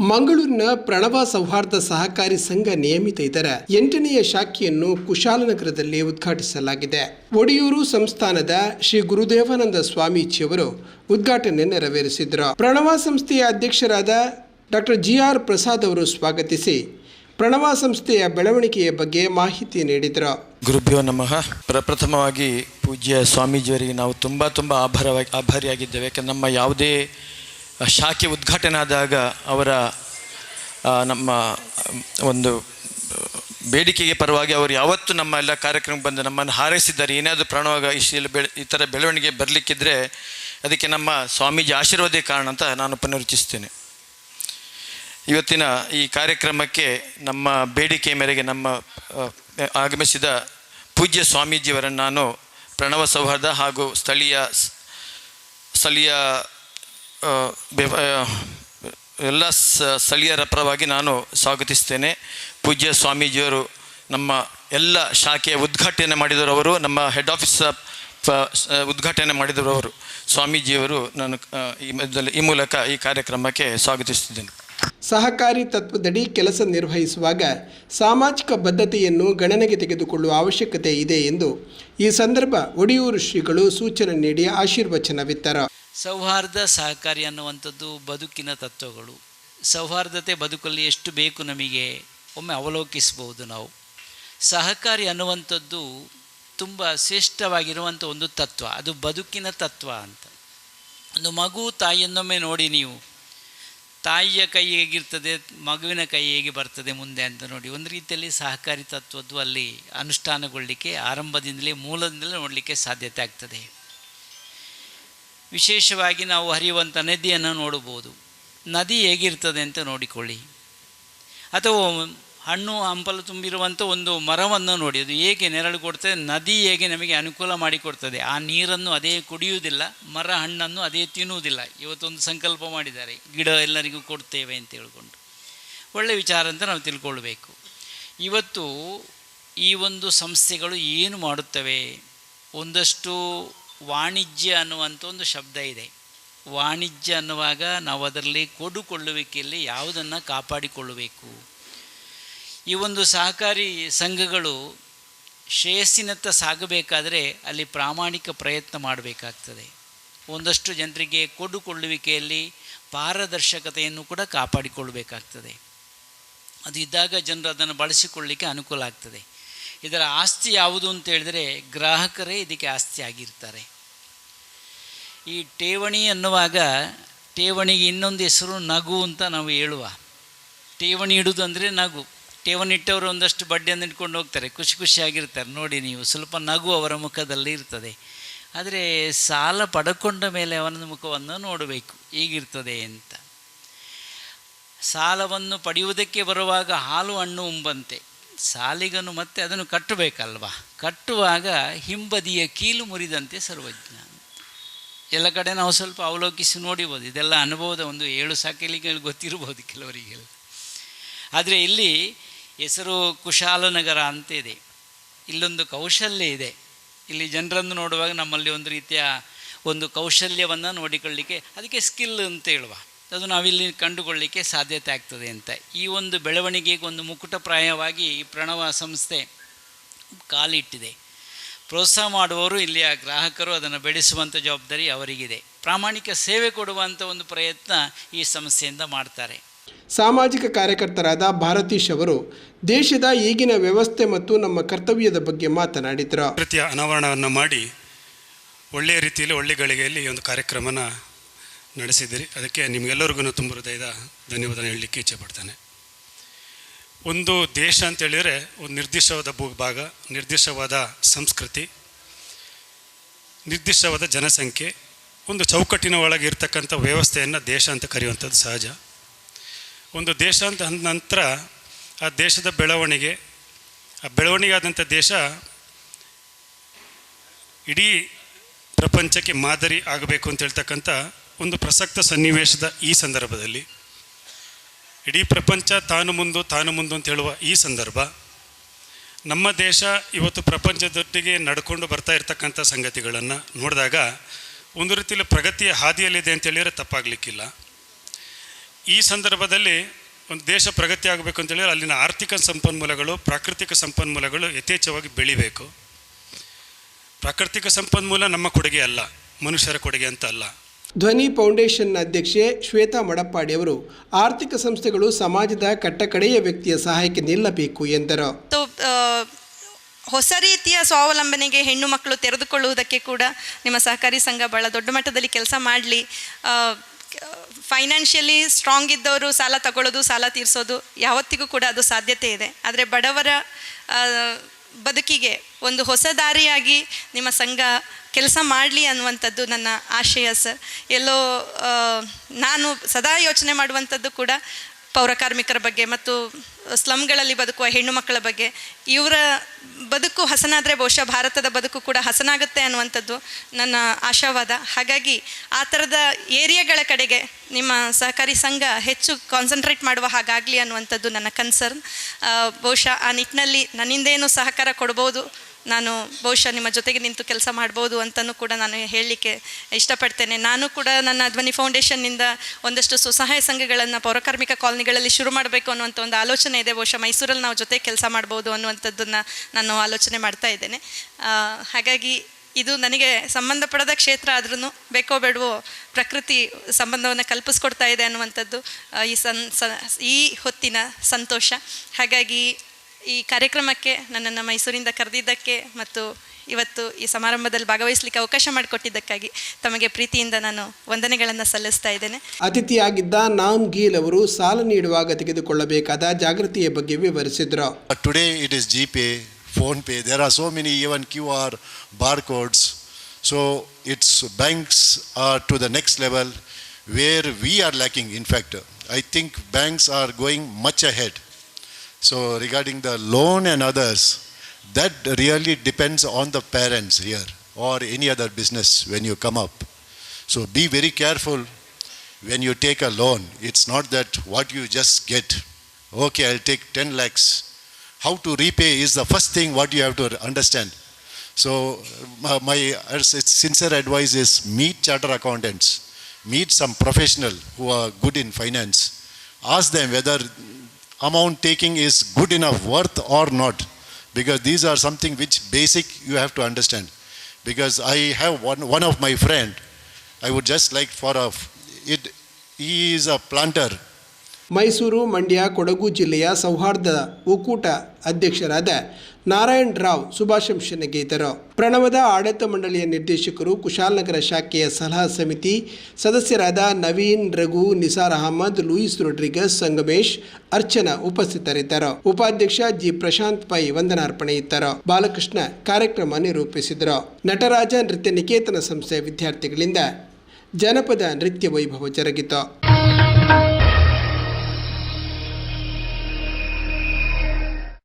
ಮಂಗಳೂರಿನ ಪ್ರಣವ ಸೌಹಾರ್ದ ಸಹಕಾರಿ ಸಂಘ ನಿಯಮಿತ ಇದರ ಎಂಟನೆಯ ಶಾಖೆಯನ್ನು ಕುಶಾಲನಗರದಲ್ಲಿ ಉದ್ಘಾಟಿಸಲಾಗಿದೆ. ಒಡಿಯೂರು ಸಂಸ್ಥಾನದ ಶ್ರೀ ಗುರುದೇವಾನಂದ ಸ್ವಾಮೀಜಿಯವರು ಉದ್ಘಾಟನೆ ನೆರವೇರಿಸಿದರು. ಪ್ರಣವ ಸಂಸ್ಥೆಯ ಅಧ್ಯಕ್ಷರಾದ ಡಾಕ್ಟರ್ ಜಿ ಆರ್ ಪ್ರಸಾದ್ ಅವರು ಸ್ವಾಗತಿಸಿ ಪ್ರಣವ ಸಂಸ್ಥೆಯ ಬೆಳವಣಿಗೆಯ ಬಗ್ಗೆ ಮಾಹಿತಿ ನೀಡಿದರು. ಗುರುಭ್ಯೋ ನಮಃ. ಪ್ರಪ್ರಥಮವಾಗಿ ಪೂಜ್ಯ ಸ್ವಾಮೀಜಿಯವರಿಗೆ ನಾವು ತುಂಬ ತುಂಬ ಆಭಾರವಾಗಿ ಆಭಾರಿಯಾಗಿದ್ದೇವೆ. ಯಾಕಂದ್ರೆ ನಮ್ಮ ಯಾವುದೇ ಶಾಖೆ ಉದ್ಘಾಟನೆ ಆದಾಗ ಅವರ ನಮ್ಮ, ಒಂದು ಬೇಡಿಕೆಗೆ ಪರವಾಗಿ ಅವರು ಯಾವತ್ತು ನಮ್ಮ ಎಲ್ಲ ಕಾರ್ಯಕ್ರಮಕ್ಕೆ ಬಂದು ನಮ್ಮನ್ನು ಹಾರೈಸಿದ್ದಾರೆ. ಏನಾದರೂ ಪ್ರಾಣವಾಗ ಇಷ್ಟೆಲ್ಲ ಬೆಳೆ, ಈ ಥರ ಬೆಳವಣಿಗೆ ಬರಲಿಕ್ಕಿದ್ರೆ ಅದಕ್ಕೆ ನಮ್ಮ ಸ್ವಾಮೀಜಿ ಆಶೀರ್ವಾದೇ ಕಾರಣ ಅಂತ ನಾನು ಪುನರುಚ್ಚಿಸ್ತೇನೆ ಇವತ್ತಿನ ಈ ಕಾರ್ಯಕ್ರಮಕ್ಕೆ ನಮ್ಮ ಬೇಡಿಕೆ ಮೇರೆಗೆ ನಮ್ಮ ಆಗಮಿಸಿದ ಪೂಜ್ಯ ಸ್ವಾಮೀಜಿಯವರನ್ನು ನಾನು ಪ್ರಣವ ಸೌಹಾರ್ದ ಹಾಗೂ ಸ್ಥಳೀಯ ಸ್ಥಳೀಯ ಎಲ್ಲ ಸ್ಥಳೀಯರ ಪರವಾಗಿ ನಾನು ಸ್ವಾಗತಿಸ್ತೇನೆ. ಪೂಜ್ಯ ಸ್ವಾಮೀಜಿಯವರು ನಮ್ಮ ಎಲ್ಲ ಶಾಖೆಯ ಉದ್ಘಾಟನೆ ಮಾಡಿದವರು ಅವರು, ನಮ್ಮ ಹೆಡ್ ಆಫೀಸ್ ಉದ್ಘಾಟನೆ ಮಾಡಿದವರು ಅವರು. ಸ್ವಾಮೀಜಿಯವರು ನಾನು ಈ ಮೂಲಕ ಈ ಕಾರ್ಯಕ್ರಮಕ್ಕೆ ಸ್ವಾಗತಿಸುತ್ತಿದ್ದೇನೆ. ಸಹಕಾರಿ ತತ್ವದಡಿ ಕೆಲಸ ನಿರ್ವಹಿಸುವಾಗ ಸಾಮಾಜಿಕ ಬದ್ಧತೆಯನ್ನು ಗಣನೆಗೆ ತೆಗೆದುಕೊಳ್ಳುವ ಅವಶ್ಯಕತೆ ಇದೆ ಎಂದು ಈ ಸಂದರ್ಭ ಒಡಿಯೂರು ಶ್ರೀಗಳು ಸೂಚನೆ ನೀಡಿ ಆಶೀರ್ವಚನವಿತ್ತರು. ಸೌಹಾರ್ದ ಸಹಕಾರಿ ಅನ್ನುವಂಥದ್ದು ಬದುಕಿನ ತತ್ವಗಳು. ಸೌಹಾರ್ದತೆ ಬದುಕಲ್ಲಿ ಎಷ್ಟು ಬೇಕು ನಮಗೆ, ಒಮ್ಮೆ ಅವಲೋಕಿಸಬಹುದು ನಾವು. ಸಹಕಾರಿ ಅನ್ನುವಂಥದ್ದು ತುಂಬ ಶ್ರೇಷ್ಠವಾಗಿರುವಂಥ ಒಂದು ತತ್ವ, ಅದು ಬದುಕಿನ ತತ್ವ ಅಂತ. ಒಂದು ಮಗು ತಾಯಿಯನ್ನೊಮ್ಮೆ ನೋಡಿ ನೀವು, ತಾಯಿಯ ಕೈ ಹೇಗಿರ್ತದೆ, ಮಗುವಿನ ಕೈ ಹೇಗೆ ಬರ್ತದೆ ಮುಂದೆ ಅಂತ ನೋಡಿ. ಒಂದು ರೀತಿಯಲ್ಲಿ ಸಹಕಾರಿ ತತ್ವದ್ದು ಅಲ್ಲಿ ಅನುಷ್ಠಾನಗೊಳ್ಳಲಿಕ್ಕೆ ಆರಂಭದಿಂದಲೇ ಮೂಲದಿಂದಲೇ ನೋಡಲಿಕ್ಕೆ ಸಾಧ್ಯತೆ ಆಗ್ತದೆ. ವಿಶೇಷವಾಗಿ ನಾವು ಹರಿಯುವಂಥ ನದಿಯನ್ನು ನೋಡಬಹುದು. ನದಿ ಹೇಗಿರ್ತದೆ ಅಂತ ನೋಡಿಕೊಳ್ಳಿ. ಅಥವಾ ಹಣ್ಣು ಹಂಪಲು ತುಂಬಿರುವಂಥ ಒಂದು ಮರವನ್ನು ನೋಡಿ. ಅದು ಹೇಗೆ ನೆರಳು ಕೊಡ್ತದೆ? ನದಿ ಹೇಗೆ ನಮಗೆ ಅನುಕೂಲ ಮಾಡಿಕೊಡ್ತದೆ ಆ ನೀರನ್ನು ಅದೇ ಕುಡಿಯುವುದಿಲ್ಲ, ಮರ ಹಣ್ಣನ್ನು ಅದೇ ತಿನ್ನುವುದಿಲ್ಲ. ಇವತ್ತೊಂದು ಸಂಕಲ್ಪ ಮಾಡಿದ್ದಾರೆ. ಗಿಡ ಎಲ್ಲರಿಗೂ ಕೊಡ್ತೇವೆ ಅಂತ ಹೇಳಿಕೊಂಡು. ಒಳ್ಳೆ ವಿಚಾರ ಅಂತ ನಾವು ತಿಳ್ಕೊಳ್ಬೇಕು. ಇವತ್ತು ಈ ಒಂದು ಸಂಸ್ಥೆಗಳು ಏನು ಮಾಡುತ್ತವೆ? ಒಂದಷ್ಟು ವಾಣಿಜ್ಯ ಅನ್ನುವಂಥ ಒಂದು ಶಬ್ದ ಇದೆ. ವಾಣಿಜ್ಯ ಅನ್ನುವಾಗ ನಾವು ಅದರಲ್ಲಿ ಕೊಡುಕೊಳ್ಳುವಿಕೆಯಲ್ಲಿ ಯಾವುದನ್ನು ಕಾಪಾಡಿಕೊಳ್ಳಬೇಕು. ಈ ಒಂದು ಸಹಕಾರಿ ಸಂಘಗಳು ಶ್ರೇಯಸ್ಸಿನತ್ತ ಸಾಗಬೇಕಾದರೆ ಅಲ್ಲಿ ಪ್ರಾಮಾಣಿಕ ಪ್ರಯತ್ನ ಮಾಡಬೇಕಾಗ್ತದೆ. ಒಂದಷ್ಟು ಜನರಿಗೆ ಕೊಡುಕೊಳ್ಳುವಿಕೆಯಲ್ಲಿ ಪಾರದರ್ಶಕತೆಯನ್ನು ಕೂಡ ಕಾಪಾಡಿಕೊಳ್ಳಬೇಕಾಗ್ತದೆ. ಅದು ಇದ್ದಾಗ ಜನರು ಅದನ್ನು ಬಳಸಿಕೊಳ್ಳಲಿಕ್ಕೆ ಅನುಕೂಲ ಆಗ್ತದೆ. ಇದರ ಆಸ್ತಿ ಯಾವುದು ಅಂತ ಹೇಳಿದರೆ ಗ್ರಾಹಕರೇ ಇದಕ್ಕೆ ಆಸ್ತಿ ಆಗಿರ್ತಾರೆ ಈ ಠೇವಣಿ ಅನ್ನುವಾಗ ಠೇವಣಿಗೆ ಇನ್ನೊಂದು ಹೆಸರು ನಗು ಅಂತ ನಾವು ಹೇಳುವ. ಠೇವಣಿ ಇಡುವುದು ಅಂದರೆ ನಗು. ಠೇವಣಿ ಇಟ್ಟವರು ಒಂದಷ್ಟು ಬಡ್ಡಿಯನ್ನು ಇಟ್ಕೊಂಡು ಹೋಗ್ತಾರೆ, ಖುಷಿ ಖುಷಿಯಾಗಿರ್ತಾರೆ. ನೋಡಿ ನೀವು, ಸ್ವಲ್ಪ ನಗು ಅವರ ಮುಖದಲ್ಲಿ ಇರ್ತದೆ. ಆದರೆ ಸಾಲ ಪಡ್ಕೊಂಡ ಮೇಲೆ ಅವನ ಮುಖವನ್ನು ನೋಡಬೇಕು, ಹೀಗಿರ್ತದೆ ಅಂತ. ಸಾಲವನ್ನು ಪಡೆಯುವುದಕ್ಕೆ ಬರುವಾಗ ಹಾಲು ಹಣ್ಣು ಉಂಬಂತೆ. ಸಾಲಿಗನು ಮತ್ತೆ ಅದನ್ನು ಕಟ್ಟಬೇಕಲ್ವ? ಕಟ್ಟುವಾಗ ಹಿಂಬದಿಯ ಕೀಲು ಮುರಿದಂತೆ ಸರ್ವಜ್ಞ ಎಲ್ಲ ಕಡೆ ನಾವು ಸ್ವಲ್ಪ ಅವಲೋಕಿಸಿ ನೋಡಿಬೋದು. ಇದೆಲ್ಲ ಅನುಭವದ ಒಂದು ಏಳು ಸಾಕಲಿಗೆ ಗೊತ್ತಿರ್ಬೋದು ಕೆಲವರಿಗೆಲ್ಲ ಆದರೆ ಇಲ್ಲಿ ಹೆಸರು ಕುಶಾಲನಗರ ಅಂತ ಇದೆ ಇಲ್ಲೊಂದು ಕೌಶಲ್ಯ ಇದೆ. ಇಲ್ಲಿ ಜನರನ್ನು ನೋಡುವಾಗ ನಮ್ಮಲ್ಲಿ ಒಂದು ರೀತಿಯ ಒಂದು ಕೌಶಲ್ಯವನ್ನು ನೋಡಿಕೊಳ್ಳಿಕ್ಕೆ ಅದಕ್ಕೆ ಸ್ಕಿಲ್ ಅಂತ ಹೇಳುವ. ಅದು ನಾವಿಲ್ಲಿ ಕಂಡುಕೊಳ್ಳಲಿಕ್ಕೆ ಸಾಧ್ಯತೆ ಆಗ್ತದೆ ಅಂತ. ಈ ಒಂದು ಬೆಳವಣಿಗೆಗೆ ಒಂದು ಮುಕುಟಪ್ರಾಯವಾಗಿ ಈ ಪ್ರಣವ ಸಂಸ್ಥೆ ಕಾಲಿಟ್ಟಿದೆ. ಪ್ರೋತ್ಸಾಹ ಮಾಡುವವರು ಇಲ್ಲಿಯ ಗ್ರಾಹಕರು ಅದನ್ನು ಬೆಳೆಸುವಂಥ ಜವಾಬ್ದಾರಿ ಅವರಿಗಿದೆ. ಪ್ರಾಮಾಣಿಕ ಸೇವೆ ಕೊಡುವಂಥ ಒಂದು ಪ್ರಯತ್ನ ಈ ಸಂಸ್ಥೆಯಿಂದ ಮಾಡ್ತಾರೆ. ಸಾಮಾಜಿಕ ಕಾರ್ಯಕರ್ತರಾದ ಭಾರತೀಶ್ ಅವರು ದೇಶದ ಈಗಿನ ವ್ಯವಸ್ಥೆ ಮತ್ತು ನಮ್ಮ ಕರ್ತವ್ಯದ ಬಗ್ಗೆ ಮಾತನಾಡಿದರು. ಕೃತಿಯ ಅನಾವರಣವನ್ನು ಮಾಡಿ ಒಳ್ಳೆಯ ರೀತಿಯಲ್ಲಿ ಒಳ್ಳೆ ಗಳಿಗೆಯಲ್ಲಿ ಈ ಒಂದು ಕಾರ್ಯಕ್ರಮನ ನಡೆಸಿದ್ದೀರಿ. ಅದಕ್ಕೆ ನಿಮಗೆಲ್ಲರಿಗೂ ತುಂಬ ಹೃದಯದ ಧನ್ಯವಾದ ಹೇಳಲಿಕ್ಕೆ ಇಚ್ಛೆ ಪಡ್ತಾನೆ. ಒಂದು ದೇಶ ಅಂತ ಹೇಳಿದರೆ ಒಂದು ನಿರ್ದಿಷ್ಟವಾದ ಭೂಭಾಗ, ನಿರ್ದಿಷ್ಟವಾದ ಸಂಸ್ಕೃತಿ, ನಿರ್ದಿಷ್ಟವಾದ ಜನಸಂಖ್ಯೆ, ಒಂದು ಚೌಕಟ್ಟಿನ ಒಳಗೆ ಇರ್ತಕ್ಕಂಥ ವ್ಯವಸ್ಥೆಯನ್ನು ದೇಶ ಅಂತ ಕರೆಯುವಂಥದ್ದು ಸಹಜ. ಒಂದು ದೇಶ ಅಂತ ಅಂದ ನಂತರ ಆ ದೇಶದ ಬೆಳವಣಿಗೆ, ಆ ಬೆಳವಣಿಗೆ ಆದಂಥ ದೇಶ ಇಡೀ ಪ್ರಪಂಚಕ್ಕೆ ಮಾದರಿ ಆಗಬೇಕು ಅಂತ ಹೇಳ್ತಕ್ಕಂಥ ಒಂದು ಪ್ರಸಕ್ತ ಸನ್ನಿವೇಶದ ಈ ಸಂದರ್ಭದಲ್ಲಿ, ಇಡೀ ಪ್ರಪಂಚ ತಾನು ಮುಂದು ತಾನು ಮುಂದು ಅಂತ ಹೇಳುವ ಈ ಸಂದರ್ಭ, ನಮ್ಮ ದೇಶ ಇವತ್ತು ಪ್ರಪಂಚದೊಟ್ಟಿಗೆ ನಡ್ಕೊಂಡು ಬರ್ತಾ ಇರ್ತಕ್ಕಂಥ ಸಂಗತಿಗಳನ್ನು ನೋಡಿದಾಗ ಒಂದು ರೀತಿಯಲ್ಲಿ ಪ್ರಗತಿಯ ಹಾದಿಯಲ್ಲಿದೆ ಅಂತ ಹೇಳಿದರೆ ತಪ್ಪಾಗಲಿಕ್ಕಿಲ್ಲ. ಈ ಸಂದರ್ಭದಲ್ಲಿ ಒಂದು ದೇಶ ಪ್ರಗತಿ ಆಗಬೇಕು ಅಂತೇಳಿದರೆ ಅಲ್ಲಿನ ಆರ್ಥಿಕ ಸಂಪನ್ಮೂಲಗಳು, ಪ್ರಾಕೃತಿಕ ಸಂಪನ್ಮೂಲಗಳು ಯಥೇಚ್ಛವಾಗಿ ಬೆಳಿಬೇಕು. ಪ್ರಾಕೃತಿಕ ಸಂಪನ್ಮೂಲ ನಮ್ಮ ಕೊಡುಗೆ ಅಲ್ಲ, ಮನುಷ್ಯರ ಕೊಡುಗೆ ಅಂತ ಅಲ್ಲ. ಧ್ವನಿ ಫೌಂಡೇಶನ್ನ ಅಧ್ಯಕ್ಷೆ ಶ್ವೇತಾ ಮಡಪ್ಪಾಡಿ ಅವರು, ಆರ್ಥಿಕ ಸಂಸ್ಥೆಗಳು ಸಮಾಜದ ಕಟ್ಟಕಡೆಯ ವ್ಯಕ್ತಿಯ ಸಹಾಯಕ್ಕೆ ನಿಲ್ಲಬೇಕು ಎಂದರು. ಹೊಸ ರೀತಿಯ ಸ್ವಾವಲಂಬನೆಗೆ ಹೆಣ್ಣು ಮಕ್ಕಳು ತೆರೆದುಕೊಳ್ಳುವುದಕ್ಕೆ ಕೂಡ ನಿಮ್ಮ ಸಹಕಾರಿ ಸಂಘ ಬಹಳ ದೊಡ್ಡ ಮಟ್ಟದಲ್ಲಿ ಕೆಲಸ ಮಾಡಲಿ. ಫೈನಾನ್ಷಿಯಲಿ ಸ್ಟ್ರಾಂಗ್ ಇದ್ದವರು ಸಾಲ ತಗೊಳ್ಳೋದು, ಸಾಲ ತೀರಿಸೋದು ಯಾವತ್ತಿಗೂ ಕೂಡ ಅದು ಸಾಧ್ಯತೆ ಇದೆ. ಆದರೆ ಬಡವರ ಬದುಕಿಗೆ ಒಂದು ಹೊಸ ದಾರಿಯಾಗಿ ನಿಮ್ಮ ಸಂಘ ಕೆಲಸ ಮಾಡಲಿ ಅನ್ನುವಂಥದ್ದು ನನ್ನ ಆಶಯ, ಸರ್. ಎಲ್ಲೋ ನಾನು ಸದಾ ಯೋಚನೆ ಮಾಡುವಂಥದ್ದು ಕೂಡ ಪೌರಕಾರ್ಮಿಕರ ಬಗ್ಗೆ ಮತ್ತು ಸ್ಲಮ್ಗಳಲ್ಲಿ ಬದುಕುವ ಹೆಣ್ಣು ಮಕ್ಕಳ ಬಗ್ಗೆ. ಇವರ ಬದುಕು ಹಸನಾದರೆ ಬಹುಶಃ ಭಾರತದ ಬದುಕು ಕೂಡ ಹಸನಾಗುತ್ತೆ ಅನ್ನುವಂಥದ್ದು ನನ್ನ ಆಶಾವಾದ. ಹಾಗಾಗಿ ಆ ಥರದ ಏರಿಯಾಗಳ ಕಡೆಗೆ ನಿಮ್ಮ ಸಹಕಾರಿ ಸಂಘ ಹೆಚ್ಚು ಕಾನ್ಸಂಟ್ರೇಟ್ ಮಾಡುವ ಹಾಗಾಗಲಿ ಅನ್ನುವಂಥದ್ದು ನನ್ನ ಕನ್ಸರ್ನ್ ಬಹುಶಃ ಆ ನಿಟ್ಟಿನಲ್ಲಿ ನನ್ನಿಂದೇನು ಸಹಕಾರ ಕೊಡ್ಬೋದು ನಾನು ಬಹುಶಃ ನಿಮ್ಮ ಜೊತೆಗೆ ನಿಂತು ಕೆಲಸ ಮಾಡ್ಬೋದು ಅಂತಲೂ ಕೂಡ ನಾನು ಹೇಳಲಿಕ್ಕೆ ಇಷ್ಟಪಡ್ತೇನೆ. ನಾನು ಕೂಡ ನನ್ನ ಧ್ವನಿ ಫೌಂಡೇಶನ್ನಿಂದ ಒಂದಷ್ಟು ಸ್ವಸಹಾಯ ಸಂಘಗಳನ್ನು, ಪೌರಕಾರ್ಮಿಕ ಕಾಲನಿಗಳಲ್ಲಿ ಶುರು ಮಾಡಬೇಕು ಅನ್ನುವಂಥ ಒಂದು ಆಲೋಚನೆ ಇದೆ. ಬಹುಶಃ ಮೈಸೂರಲ್ಲಿ ನಾವು ಜೊತೆ ಕೆಲಸ ಮಾಡ್ಬೋದು ಅನ್ನುವಂಥದ್ದನ್ನು ನಾನು ಆಲೋಚನೆ ಮಾಡ್ತಾ ಇದ್ದೇನೆ. ಹಾಗಾಗಿ ಇದು ನನಗೆ ಸಂಬಂಧಪಡದ ಕ್ಷೇತ್ರ ಆದ್ರೂ ಬೇಕೋ ಬೇಡವೋ ಪ್ರಕೃತಿ ಸಂಬಂಧವನ್ನು ಕಲ್ಪಿಸ್ಕೊಡ್ತಾ ಇದೆ ಅನ್ನುವಂಥದ್ದು ಈ ಸನ್, ಸ- ಈ ಹೊತ್ತಿನ ಸಂತೋಷ. ಹಾಗಾಗಿ ಈ ಕಾರ್ಯಕ್ರಮಕ್ಕೆ ನನ್ನನ್ನು ಮೈಸೂರಿಂದ ಕರೆದಿದ್ದಕ್ಕೆ ಮತ್ತು ಇವತ್ತು ಈ ಸಮಾರಂಭದಲ್ಲಿ ಭಾಗವಹಿಸಲಿಕ್ಕೆ ಅವಕಾಶ ಮಾಡಿಕೊಟ್ಟಿದ್ದಕ್ಕಾಗಿ ತಮಗೆ ಪ್ರೀತಿಯಿಂದ ನಾನು ವಂದನೆಗಳನ್ನು ಸಲ್ಲಿಸ್ತಾ ಇದ್ದೇನೆ ಅತಿಥಿಯಾಗಿದ್ದ ನಾಮ್ ಗೀಲ್ ಅವರು ಸಾಲ ನೀಡುವಾಗ ತೆಗೆದುಕೊಳ್ಳಬೇಕಾದ ಜಾಗೃತಿಯ ಬಗ್ಗೆ ವಿವರಿಸಿದರು G Pay PhonePe there are so many so many even bar codes so it's banks are to the next level where we are lacking. In I think banks are going much much ahead. So regarding the loan and others, that really depends on the parents here or any other business when you come up. So be very careful when you take a loan. It's not that what you just get. Okay, I'll take 10 lakhs. How to repay is the first thing what you have to understand. So my, sincere advice is meet charter accountants, meet some professional who are good in finance. Ask them whether amount taking is good enough worth or not? Because these are something which basic you have to understand. Because i have one, one of my friend i would just like for a it he is a planter Mysuru, Mandya, Kodagu ಜಿಲ್ಲೆಯ ಸೌಹಾರ್ದ ಒಕ್ಕೂಟ ಅಧ್ಯಕ್ಷರಾದ ನಾರಾಯಣ್ ರಾವ್ ಶುಭಾಶಂಸನೆಗೆ ಇದ್ದರು. ಪ್ರಣವದ ಆಡಳಿತ ಮಂಡಳಿಯ ನಿರ್ದೇಶಕರು ಕುಶಾಲನಗರ ಶಾಖೆಯ ಸಲಹಾ ಸಮಿತಿ ಸದಸ್ಯರಾದ ನವೀನ್, ರಘು, ನಿಸಾರ್ ಅಹಮದ್, ಲೂಯಿಸ್ ರೊಡ್ರಿಗಸ್, ಸಂಗಮೇಶ್, ಅರ್ಚನಾ ಉಪಸ್ಥಿತರಿದ್ದರು. ಉಪಾಧ್ಯಕ್ಷ ಜಿ. ಪ್ರಶಾಂತ್ ಪೈ ವಂದನಾರ್ಪಣೆ ಇದ್ದರು. ಬಾಲಕೃಷ್ಣ ಕಾರ್ಯಕ್ರಮ ನಿರೂಪಿಸಿದರು. ನಟರಾಜ ನೃತ್ಯ ನಿಕೇತನ ಸಂಸ್ಥೆಯ ವಿದ್ಯಾರ್ಥಿಗಳಿಂದ ಜನಪದ ನೃತ್ಯ ವೈಭವ ಜರುಗಿತು.